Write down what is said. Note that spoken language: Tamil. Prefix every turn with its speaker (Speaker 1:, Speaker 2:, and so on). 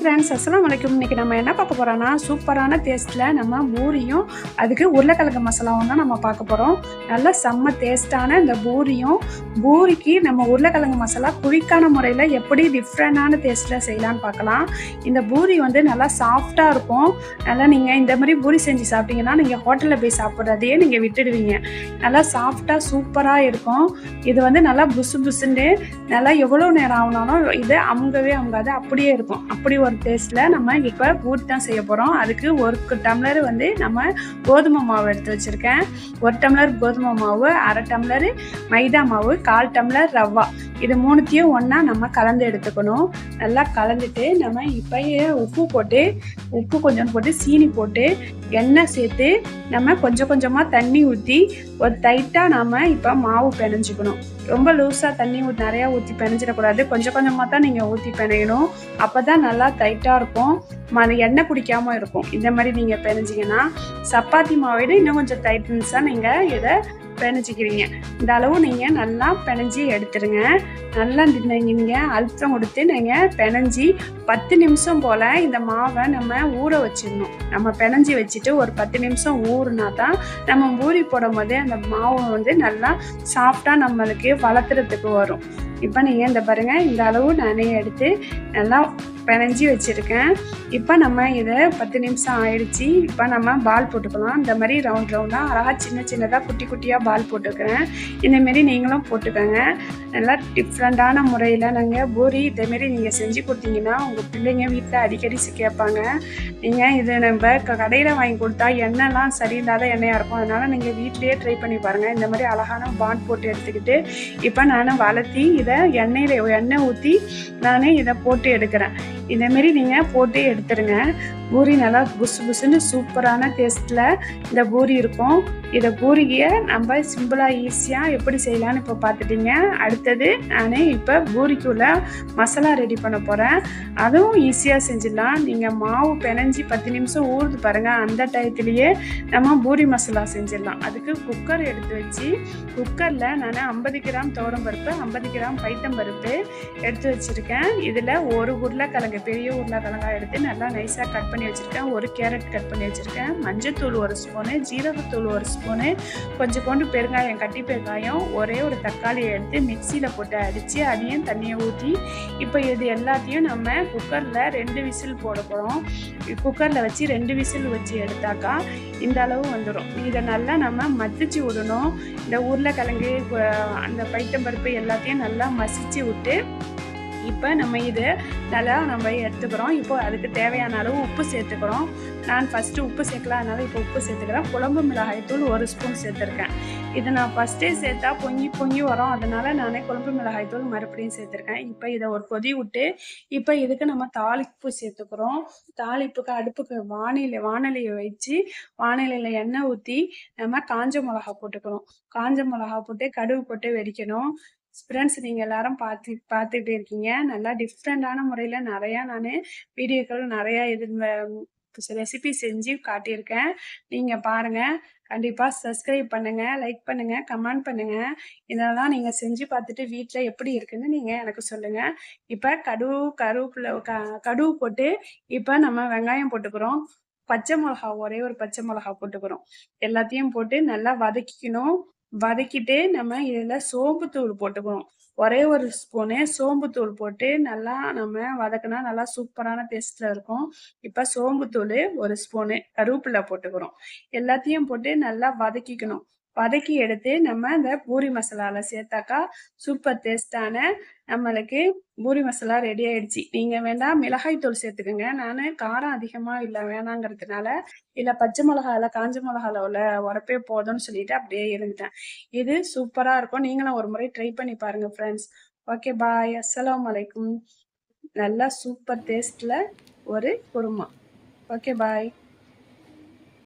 Speaker 1: ஃப்ரெண்ட்ஸ் அஸ்லாம் வலைக்கும் இன்றைக்கி நம்ம என்ன பார்க்க போகிறோன்னா சூப்பரான டேஸ்ட்டில் நம்ம பூரியும் அதுக்கு உருளைக்கிழங்கு மசாலாவும் தான் நம்ம பார்க்க போகிறோம் நல்ல செம்ம டேஸ்ட்டான இந்த பூரியும் பூரிக்கு நம்ம உருளைக்கிழங்கு மசாலா குழிக்கான முறையில் எப்படி டிஃப்ரெண்டான டேஸ்ட்டில் செய்யலான்னு பார்க்கலாம். இந்த பூரி வந்து நல்லா சாஃப்டாக இருக்கும். நல்லா நீங்கள் இந்த மாதிரி பூரி செஞ்சு சாப்பிட்டீங்கன்னா நீங்கள் ஹோட்டலில் போய் சாப்பிட்றதையே நீங்கள் விட்டுடுவீங்க. நல்லா சாஃப்டாக சூப்பராக இருக்கும். இது வந்து நல்லா புசு புசுன்னு நல்லா எவ்வளோ நேரம் ஆகுனாலும் இது அமுங்கவே அமுங்காது. அப்படியே இருக்கும். அப்படி ஒரு டேஸ்ட்டில் நம்ம இப்போ பூட் தான் செய்ய போகிறோம் அதுக்கு ஒரு டம்ளர் வந்து நம்ம கோதுமை மாவு எடுத்து வச்சுருக்கேன். ஒரு டம்ளர் கோதுமை மாவு அரை டம்ளர் மைதா மாவு கால் டம்ளர் ரவா. இது மூணுத்தையும் ஒன்றா நம்ம கலந்து எடுத்துக்கணும். நல்லா கலந்துட்டு நம்ம இப்பயே உப்பு போட்டு உப்பு கொஞ்சம் போட்டு சீனி போட்டு எண்ணெய் சேர்த்து நம்ம கொஞ்சம் கொஞ்சமாக தண்ணி ஊற்றி ஒரு டைட்டாக நாம் இப்போ மாவு பிணைஞ்சிக்கணும் ரொம்ப லூஸாக தண்ணி ஊற்றி நிறையா ஊற்றி பிணைஞ்சிடக்கூடாது கொஞ்சம் கொஞ்சமாக தான் நீங்கள் ஊற்றி பிணையணும் அப்போ தான் நல்லா டைட்டாக இருக்கும். ம எண்ணெய் குடிக்காமல் இருக்கும். இந்த மாதிரி நீங்கள் பிணைஞ்சிங்கன்னா சப்பாத்தி மாவோட இன்னும் கொஞ்சம் டைட்னஸாக நீங்கள் இதை பிணைச்சிக்கிறீங்க இந்த அளவு நீங்கள் நல்லா பிணைஞ்சி எடுத்துருங்க. நல்லா நீங்கள் அழுத்தம் கொடுத்து நீங்கள் பிணைஞ்சி பத்து நிமிஷம் போல் இந்த மாவை நம்ம ஊற வச்சிடணும். நம்ம பிணைஞ்சி வச்சுட்டு ஒரு பத்து நிமிஷம் ஊறுனா தான் நம்ம ஊறி போடும் போதே அந்த மாவு வந்து நல்லா சாஃப்டாக நம்மளுக்கு வளர்த்துறதுக்கு வரும். இப்போ நீங்கள் இந்த பாருங்கள் இந்த அளவு நானே எடுத்து நல்லா பிணைஞ்சி வச்சுருக்கேன். இப்போ நம்ம இதை பத்து நிமிஷம் ஆயிடுச்சு. இப்போ நம்ம பால் போட்டுக்கலாம். இந்த மாதிரி ரவுண்ட் ரவுண்டாக அழகாக சின்ன சின்னதாக குட்டி குட்டியாக பால் போட்டுக்கிறேன். இந்தமாரி நீங்களும் போட்டுக்கோங்க. நல்லா டிஃப்ரெண்ட்டான முறையில் நாங்கள் பூரி இதேமாரி நீங்கள் செஞ்சு கொடுத்தீங்கன்னா உங்கள் பிள்ளைங்க வீட்டில் அடிக்கடி கேட்பாங்க. நீங்கள் இது நம்ம கடையில் வாங்கி கொடுத்தா எண்ணெய்லாம் சரியில்லாத எண்ணெயாக இருக்கும். அதனால் நீங்கள் வீட்லேயே ட்ரை பண்ணி பாருங்கள் இந்த மாதிரி அழகான பாண்ட் போட்டு எடுத்துக்கிட்டு இப்போ நான் வளர்த்தி இதை எண்ணெயில் எண்ணெய் ஊற்றி நானே இதை போட்டு எடுக்கிறேன். இதேமாரி நீங்கள் போட்டு எடுத்துருங்க. பூரி நல்லா புசு புசுன்னு சூப்பரான டேஸ்ட்டில் இந்த பூரி இருக்கும். இதை பூரியை நம்ம சிம்பிளாக ஈஸியாக எப்படி செய்யலான்னு இப்போ பார்த்துட்டீங்க அடுத்தது நான் இப்போ பூரிக்குள்ள மசாலா ரெடி பண்ண போகிறேன் அதுவும் ஈஸியாக செஞ்சிடலாம். நீங்கள் மாவு பிணைஞ்சி பத்து நிமிஷம் ஊறுது பாருங்கள் அந்த டயத்துலேயே நம்ம பூரி மசாலா செஞ்சிடலாம். அதுக்கு குக்கர் எடுத்து வச்சு குக்கரில் நான் ஐம்பது கிராம் பருப்பு ஐம்பது கிராம் பைத்தம்பருப்பு எடுத்து வச்சுருக்கேன். இதில் ஒரு உருளைக்கிழங்கு பெரிய உருளைக்கிழங்காக எடுத்து நல்லா நைஸாக கட் பண்ணி வச்சுருக்கேன். ஒரு கேரட் கட் பண்ணி வச்சுருக்கேன். மஞ்சத்தூள் ஒரு ஸ்பூனு ஜீரகத்தூள் ஒரு ஸ்பூனு கொஞ்சம் கொண்டு பெருங்காயம் கட்டி பெருங்காயம் ஒரே ஒரு தக்காளியை எடுத்து மிக்சியில் போட்டு அடித்து அதையும் தண்ணியை ஊற்றி இப்போ இது எல்லாத்தையும் நம்ம குக்கரில் ரெண்டு விசில் போட போகிறோம் குக்கரில் வச்சு ரெண்டு விசில் வச்சு எடுத்தாக்கா இந்த அளவு வந்துடும் இதை நல்லா நம்ம மத்திச்சு விடணும். இந்த உருளைக்கிழங்கு அந்த பைத்தம்பருப்பு எல்லாத்தையும் நல்லா மசிச்சு விட்டு இப்போ நம்ம இது நல்லா நம்ம எடுத்துக்கிறோம். இப்போ அதுக்கு தேவையான அளவு உப்பு சேர்த்துக்கிறோம். நான் ஃபஸ்ட்டு உப்பு சேர்க்கலாம் அதனால் இப்போ உப்பு சேர்த்துக்கிறேன். குழம்பு மிளகாய் தூள் ஒரு ஸ்பூன் சேர்த்துருக்கேன். இதை நான் ஃபஸ்ட்டே சேர்த்தா பொங்கி பொங்கி வரும். அதனால் நானே குழம்பு மிளகாய் தூள் மறுபடியும் சேர்த்துருக்கேன். இப்போ இதை ஒரு கொதி விட்டு இப்போ இதுக்கு நம்ம தாளிப்பு சேர்த்துக்கிறோம். தாளிப்புக்கு அடுப்புக்கு வானிலை வானிலையை வச்சு வானிலையில் எண்ணெய் ஊற்றி நம்ம காஞ்ச மிளகா போட்டுக்கிறோம். காஞ்ச மிளகா போட்டு கடுகு போட்டு வெடிக்கணும். ஃப்ரெண்ட்ஸ் நீங்கள் எல்லாரும் பார்த்து பார்த்துட்டு இருக்கீங்க. நல்லா டிஃப்ரெண்ட்டான முறையில் நிறையா நான் வீடியோக்கள் நிறையா இது ரெசிபி செஞ்சு காட்டியிருக்கேன். நீங்கள் பாருங்கள் கண்டிப்பாக சப்ஸ்கிரைப் பண்ணுங்கள் லைக் பண்ணுங்கள் கமெண்ட் பண்ணுங்கள் இதெல்லாம் நீங்கள் செஞ்சு பார்த்துட்டு வீட்டில் எப்படி இருக்குன்னு நீங்கள் எனக்கு சொல்லுங்கள் இப்போ கடுவு கருவேப்பில் க கடுகு போட்டு இப்போ நம்ம வெங்காயம் போட்டுக்கிறோம். பச்சை மிளகா ஒரே ஒரு பச்சை மிளகா போட்டுக்கிறோம். எல்லாத்தையும் போட்டு நல்லா வதக்கிக்கணும். வதக்கிட்டு நம்ம இதில் சோம்புத்தூள் போட்டுக்கணும். ஒரே ஒரு ஸ்பூனு சோம்புத்தூள் போட்டு நல்லா நம்ம வதக்கினா நல்லா சூப்பரான டேஸ்ட்டில் இருக்கும். இப்போ சோம்புத்தூள் ஒரு ஸ்பூனு கருவேப்பிலை போட்டுக்கிறோம் எல்லாத்தையும் போட்டு நல்லா வதக்கிக்கணும். வதக்கி எடுத்து நம்ம இந்த பூரி மசாலாவில் சேர்த்தாக்கா சூப்பர் டேஸ்டான நம்மளுக்கு பூரி மசாலா ரெடி ஆயிடுச்சு. நீங்கள் வேண்டாம் மிளகாய் தூள் சேர்த்துக்கோங்க. நான் காரம் அதிகமாக இல்லை வேணாங்கிறதுனால இல்லை பச்சை மிளகாவில் காஞ்ச மிளகாவில் உள்ள உரப்பே போதும்னு சொல்லிட்டு அப்படியே இருந்துட்டேன். இது சூப்பராக இருக்கும். நீங்களும் ஒரு முறை ட்ரை பண்ணி பாருங்கள் ஃப்ரெண்ட்ஸ் ஓகே பாய் அஸ்லாம் வலைக்கும் நல்லா சூப்பர் டேஸ்ட்டில் ஒரு குருமா. Okay bye